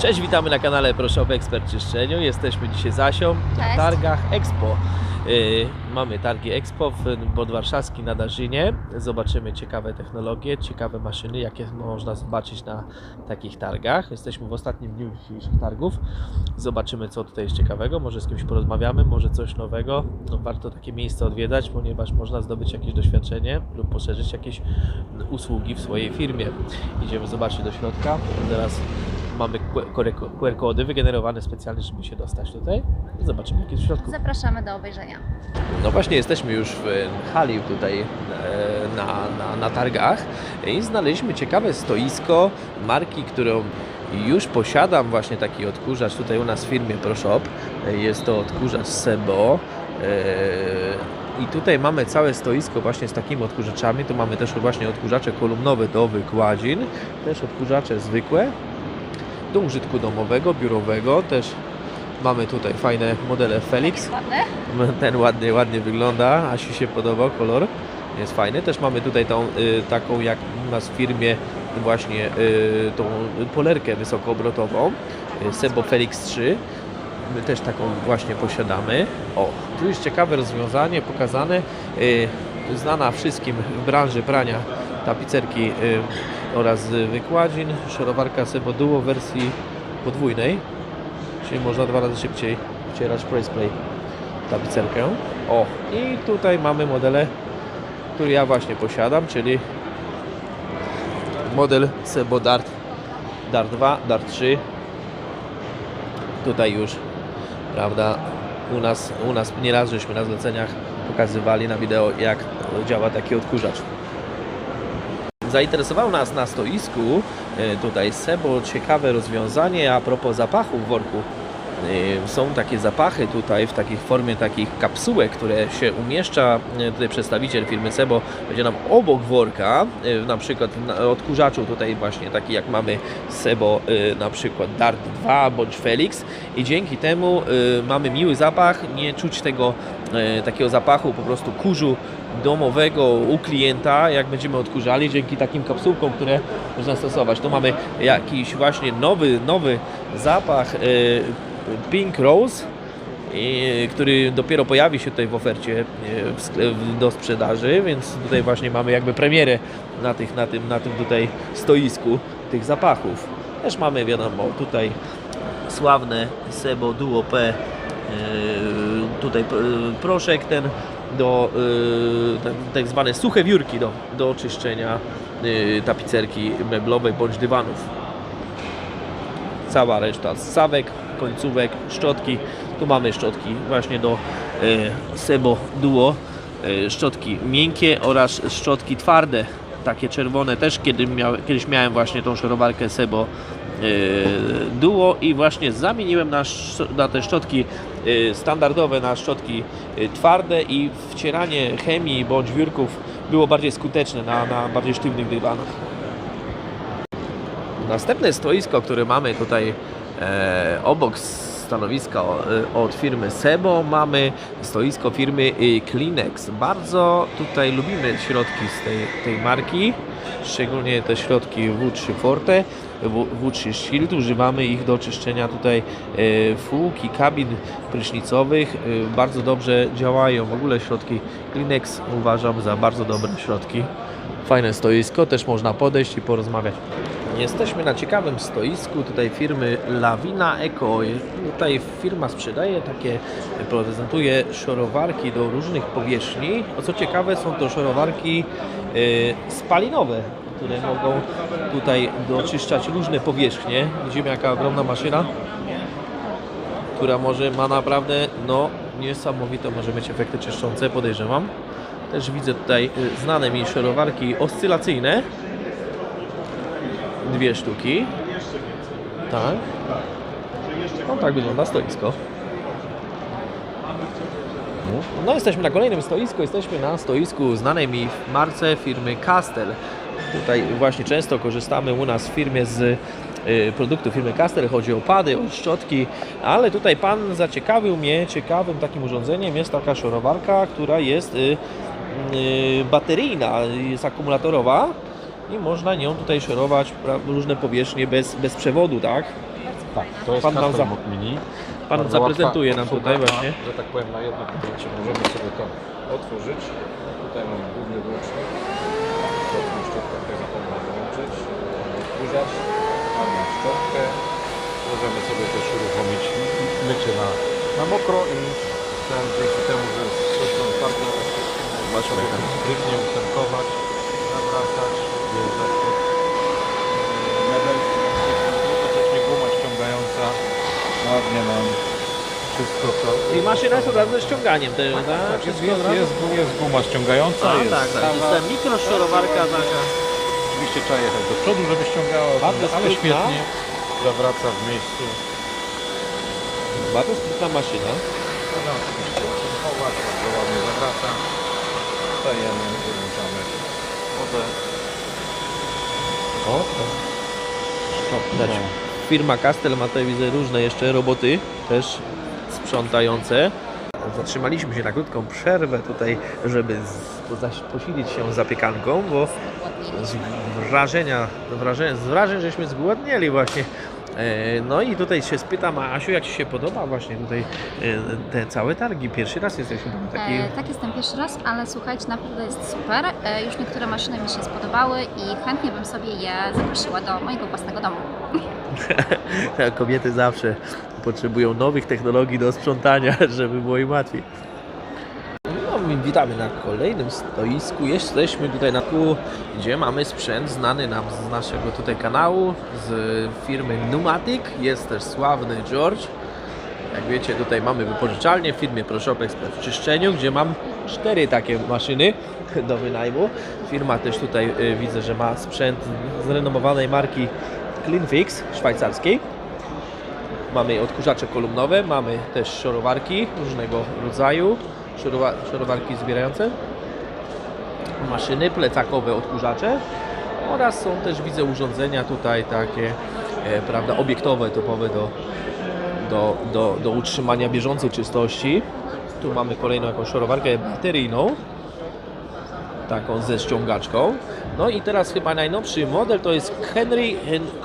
Cześć, witamy na kanale ProShop Ekspert Czyszczeniu. Jesteśmy dzisiaj z Asią na Cześć. targach Expo. Yy, mamy targi Expo w podwarszawskim na Darzynie. Zobaczymy ciekawe technologie, ciekawe maszyny, jakie można zobaczyć na takich targach. Jesteśmy w ostatnim dniu dzisiejszych targów. Zobaczymy, co tutaj jest ciekawego. Może z kimś porozmawiamy, może coś nowego. No, warto takie miejsce odwiedzać, ponieważ można zdobyć jakieś doświadczenie lub poszerzyć jakieś usługi w swojej firmie. Idziemy zobaczyć do środka. Teraz mamy QR kody wygenerowane specjalnie, żeby się dostać tutaj. Zobaczymy, jak jest w środku. Zapraszamy do obejrzenia. No właśnie, jesteśmy już w hali tutaj e, na, na, na targach i znaleźliśmy ciekawe stoisko marki, którą już posiadam, właśnie taki odkurzacz tutaj u nas w firmie ProShop. E, Jest to odkurzacz Sebo. E, I tutaj mamy całe stoisko właśnie z takimi odkurzaczami. Tu mamy też właśnie odkurzacze kolumnowe do wykładzin, też odkurzacze zwykłe do użytku domowego, biurowego. Też mamy tutaj fajne modele Felix. Ten ładnie, ładnie wygląda, Asi się podobał kolor, jest fajny. Też mamy tutaj tą y, taką jak u nas w firmie właśnie y, tą polerkę wysokoobrotową, y, Sebo Felix 3. My też taką właśnie posiadamy. O, tu jest ciekawe rozwiązanie pokazane, znana wszystkim w branży prania tapicerki oraz wykładzin, szorowarka Sebo Duo w wersji podwójnej, czyli można dwa razy szybciej wcierać press play tapicerkę. O, i tutaj mamy modele, który ja właśnie posiadam, czyli model Sebo Dart, Dart 2, Dart 3. Tutaj już, prawda, u nas, u nas nieraz żeśmy na zleceniach pokazywali na wideo, jak działa taki odkurzacz. Zainteresował nas na stoisku e, tutaj Sebo ciekawe rozwiązanie a propos zapachu w worku. E, Są takie zapachy tutaj w takiej formie takich kapsułek, które się umieszcza. E, Tutaj przedstawiciel firmy Sebo będzie nam obok worka, e, na przykład odkurzaczu tutaj właśnie taki jak mamy Sebo na przykład Dart 2 bądź Felix i dzięki temu mamy miły zapach, nie czuć tego takiego zapachu po prostu kurzu domowego u klienta, jak będziemy odkurzali, dzięki takim kapsułkom, które można stosować. Tu mamy jakiś właśnie nowy, nowy zapach Pink Rose, który dopiero pojawi się tutaj w ofercie e, do sprzedaży, więc tutaj właśnie mamy jakby premierę na, tych, na, tym, na tym tutaj stoisku tych zapachów. Też mamy wiadomo tutaj sławne Sebo Duo P e, tutaj e, proszek ten do tak, tak zwane suche wiórki do, do czyszczenia tapicerki meblowej bądź dywanów cała reszta ssawek, końcówek, szczotki. Tu mamy szczotki właśnie do e, Sebo Duo, e, szczotki miękkie oraz szczotki twarde, takie czerwone też, kiedy miał, kiedyś miałem właśnie tą szorowarkę Sebo e, Duo i właśnie zamieniłem na, na te szczotki standardowe na szczotki twarde i wcieranie chemii bądź wiórków było bardziej skuteczne na, na bardziej sztywnych dywanach. Następne stoisko, które mamy tutaj obok stanowiska e, od firmy Sebo, mamy stoisko firmy e, Kleenex. Bardzo tutaj lubimy środki z tej, tej marki, szczególnie te środki W3 Forte, W- W3 Shield. Używamy ich do czyszczenia tutaj e, fółki, kabin prysznicowych. E, bardzo dobrze działają. W ogóle środki Kleenex uważam za bardzo dobre środki. Fajne stoisko, też można podejść i porozmawiać. Jesteśmy na ciekawym stoisku tutaj firmy Lawina Eco. Tutaj firma sprzedaje takie, prezentuje szorowarki do różnych powierzchni. O co ciekawe, są to szorowarki y, spalinowe, które mogą tutaj doczyszczać różne powierzchnie. Widzimy jaka ogromna maszyna, która może ma naprawdę no, niesamowite może mieć efekty czyszczące, podejrzewam. Też widzę tutaj y, znane mi szorowarki oscylacyjne. Dwie sztuki. Tak. No tak wygląda stoisko. No jesteśmy na kolejnym stoisku, jesteśmy na stoisku znanej mi marce firmy Castel. Tutaj właśnie często korzystamy u nas w firmie z y, produktów firmy Castel, chodzi o pady, o szczotki, ale tutaj Pan zaciekawił mnie ciekawym takim urządzeniem, jest taka szorowarka, która jest y, y, bateryjna, jest akumulatorowa i można nią tutaj szorować różne powierzchnie bez, bez przewodu, tak? Bardzo Tak, to jest Pan nam za- Mini. Pan Bardzo zaprezentuje nam tutaj obsługa, właśnie. Że tak powiem, na jednym punkcie możemy sobie to otworzyć. Tutaj mamy główny wyłącznik. Mamy szczotkę, zapomniałem wyłączyć. Mamy odkurzacz. Mamy szczotkę. Możemy sobie też uruchomić mycie na, na mokro i ten, dzięki temu, że jest otwartą, Masz sobie tam sprytnie usterkować, nawracać, wjeżdżać pod e, medal. Jednocześnie guma ściągająca. Ładnie nam wszystko to... I maszyna jest od razu ze ściąganiem też, tak? Tak, jest, Wszystko jest, razu? jest, jest guma ściągająca, A, jest tak, tak. Jest ta mikroszorowarka taka. Oczywiście trzeba jechać do przodu, żeby ściągała, Bardzo ale sprytna. świetnie zawraca w miejscu. Bardzo sprytna maszyna. Można oczywiście odchować, bardzo ładnie zawraca. Stajemy, wyłączamy wodę. O, Widać. Firma Castel ma tutaj widzę różne jeszcze roboty, też sprzątające. Zatrzymaliśmy się na krótką przerwę tutaj, żeby posilić się zapiekanką, bo z wrażenia, wrażenia, z wrażeń, żeśmy zgłodnieli właśnie. E, No i tutaj się spytam, a Asiu, jak Ci się podoba właśnie tutaj e, te całe targi? Pierwszy raz jesteśmy taki... E, tak, jestem pierwszy raz, ale słuchajcie, naprawdę jest super. Już niektóre maszyny mi się spodobały i chętnie bym sobie je zaprosiła do mojego własnego domu. Kobiety zawsze potrzebują nowych technologii do sprzątania, żeby było im łatwiej. No, witamy na kolejnym stoisku. Jesteśmy tutaj na kół, gdzie mamy sprzęt znany nam z naszego tutaj kanału, z firmy Numatic. Jest też sławny George. Jak wiecie, tutaj mamy wypożyczalnię w firmie ProShop w Czyszczeniu, gdzie mam cztery takie maszyny do wynajmu. Firma też tutaj y, widzę, że ma sprzęt z renomowanej marki Cleanfix szwajcarskiej. Mamy odkurzacze kolumnowe, mamy też szorowarki różnego rodzaju, szorowa szorowarki zbierające, maszyny plecakowe odkurzacze oraz są też widzę urządzenia tutaj takie e, prawda, obiektowe, typowe do, do, do, do utrzymania bieżącej czystości. Tu mamy kolejną jakąś szorowarkę bateryjną, taką ze ściągaczką. No i teraz chyba najnowszy model to jest Henry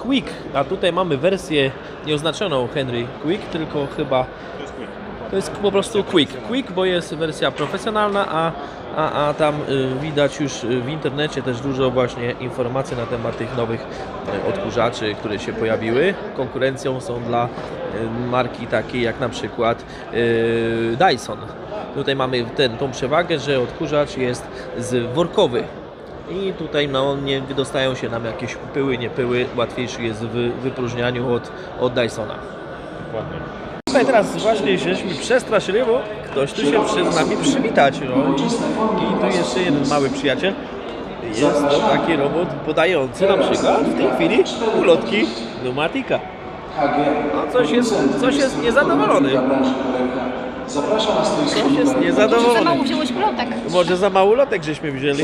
Quick, a tutaj mamy wersję nieoznaczoną Henry Quick, tylko chyba to jest po prostu Quick. Quick, bo jest wersja profesjonalna, a, a, a tam y, widać już y, w internecie też dużo właśnie informacji na temat tych nowych y, odkurzaczy, które się pojawiły. Konkurencją są dla marki takiej jak na przykład Dyson. Tutaj mamy ten, tą przewagę, że odkurzacz jest z workowy. I tutaj no, nie wydostają się nam jakieś pyły, nie pyły. Łatwiejszy jest w wypróżnianiu od, od Dysona. Dokładnie. Tutaj teraz właśnie żeśmy przestraszyli, bo ktoś tu się przy z nami przywitać. No. I tu jeszcze jeden mały przyjaciel. Jest to taki robot podający na przykład w tej chwili ulotki pneumatika. No coś jest, coś jest niezadowolony. Coś jest Za niezadowolony. mało wziąłeś plotek. Może za mało lotek żeśmy wzięli.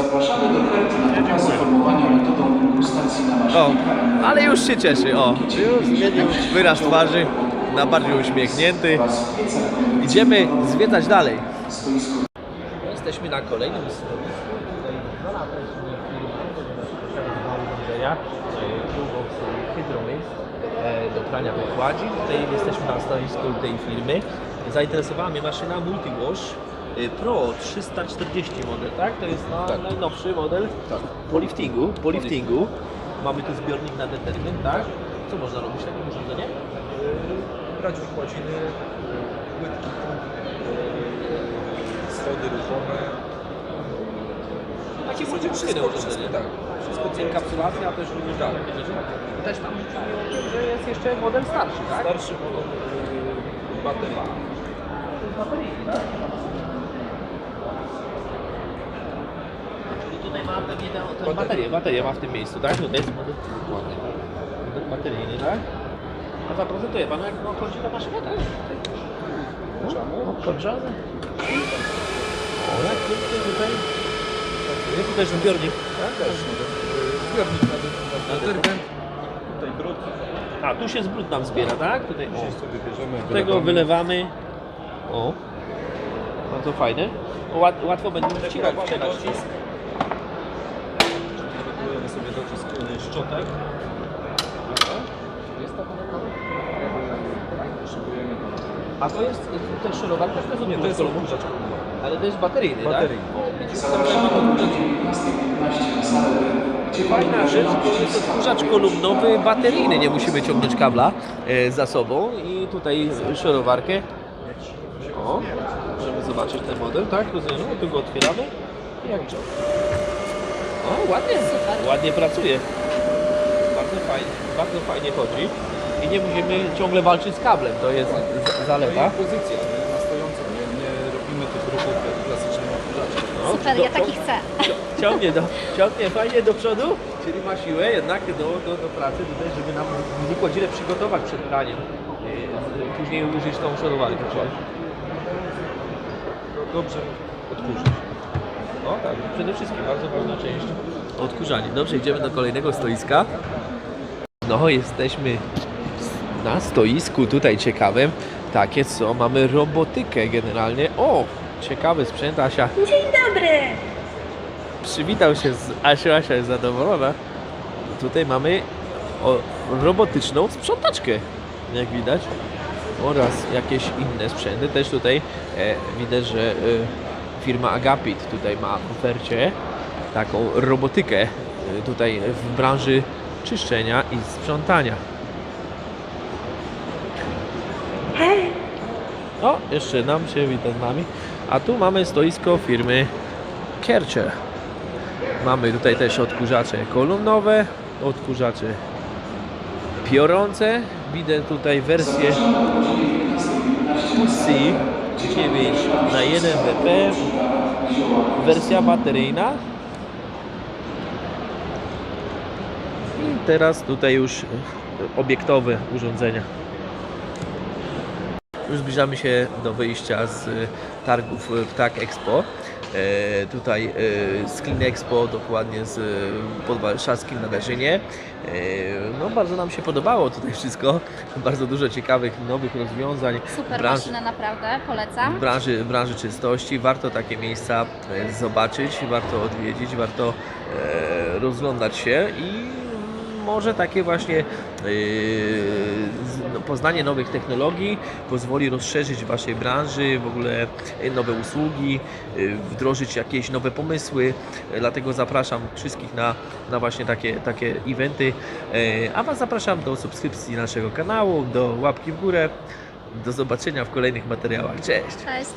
O, ale już się cieszy, o. Już zmienił wyraz twarzy na bardziej uśmiechnięty. Idziemy zwiedzać dalej. Jesteśmy na kolejnym stoliku. Hydromix e, do prania wykładzi. Tutaj jesteśmy na stanowisku tej firmy. Zainteresowała mnie maszyna Multiwash e, Pro 340 model, tak? To jest na, Tak. najnowszy model po liftingu, po liftingu. Mamy tu zbiornik na detergent, tak? Co można robić takim urządzeniu? Brać wykładziny, płytki, schody ruchome. Takie multifunkcyjne urządzenie. Tak. Wszystko enkapsulacja też również tak. takie rzeczy. Też tam że jest jeszcze model starszy, tak? Starszy model yy, baterii. To jest bateryjki, tak? Czyli tutaj ma pewnie tę, baterię, baterię ma w tym miejscu, tak? Tutaj jest model bateryjny, tak? A zaprezentuje Panu jak no, chodzi ta maszyna? No, podgrzane. O, jak pięknie tutaj. Jest tu też zbiornik. Tak, też Zbiornik na detergent. Tutaj brud. A, tu się zbrud nam zbiera, tak? Tutaj, o. Dzisiaj sobie bierzemy, Tego wylewamy. O. Bardzo fajne. Łat, łatwo będzie wcierać, wcierać. docisk. Regulujemy sobie docisk yy, szczotek. Jest taka taka? potrzebujemy. A to jest też szerowarka, to jest Nie, to jest odkurzacz kolumnowy. ale to jest bateryjny, Bateryjny. tak? Mamy odkurzacz. Fajna rzecz, bo jest odkurzacz kolumnowy bateryjny, nie musimy ciągnąć kabla e, za sobą i tutaj szerowarkę. O, możemy zobaczyć ten model, tak? Rozumiem, no, tu go otwieramy i jak działa. O, ładnie, ładnie pracuje. Bardzo fajnie, bardzo fajnie chodzi. I nie musimy ciągle walczyć z kablem, to jest z- zaleta. No i pozycja, nie? Na stojąco, nie, nie robimy tych ruchów jak klasycznym odkurzaczem. No, Super, do- ja taki chcę. Ciągnie, do, ciągnie fajnie do przodu, czyli ma siłę jednak do, do, do pracy tutaj, żeby nam wykładzile przygotować przed praniem. Yy, Później użyć tą szerowarkę. To dobrze odkurzyć. No tak, przede wszystkim bardzo ważna część. Odkurzanie. Dobrze, idziemy do kolejnego stoiska. No, jesteśmy na stoisku tutaj ciekawym. Takie co, mamy robotykę generalnie. O, ciekawy sprzęt, Asia. Dzień dobry! przywitał się z Asią, Asia jest zadowolona. Tutaj mamy o, robotyczną sprzątaczkę, jak widać. Oraz jakieś inne sprzęty. Też tutaj e, widać, że e, firma Agapit tutaj ma w ofercie taką robotykę e, tutaj w branży czyszczenia i sprzątania. O, jeszcze nam się wita z nami. A tu mamy stoisko firmy Kercher. Mamy tutaj też odkurzacze kolumnowe, odkurzacze piorące. Widzę tutaj wersję Pussy 9 na 1 BP. Wersja bateryjna. I teraz tutaj już obiektowe urządzenia. Już zbliżamy się do wyjścia z e, targów e, Ptak Expo. E, tutaj e, z Clean Expo, dokładnie z podwarszawskim na Darzynie. E, no bardzo nam się podobało tutaj wszystko. Bardzo dużo ciekawych nowych rozwiązań Super w branży, maszyna, naprawdę, polecam. w branży, branży czystości. Warto takie miejsca e, zobaczyć, warto odwiedzić, warto e, rozglądać się i może takie właśnie e, no, poznanie nowych technologii pozwoli rozszerzyć Waszej branży, w ogóle e, nowe usługi, e, wdrożyć jakieś nowe pomysły. Dlatego zapraszam wszystkich na, na właśnie takie, takie eventy. A Was zapraszam do subskrypcji naszego kanału, do łapki w górę. Do zobaczenia w kolejnych materiałach. Cześć! Cześć.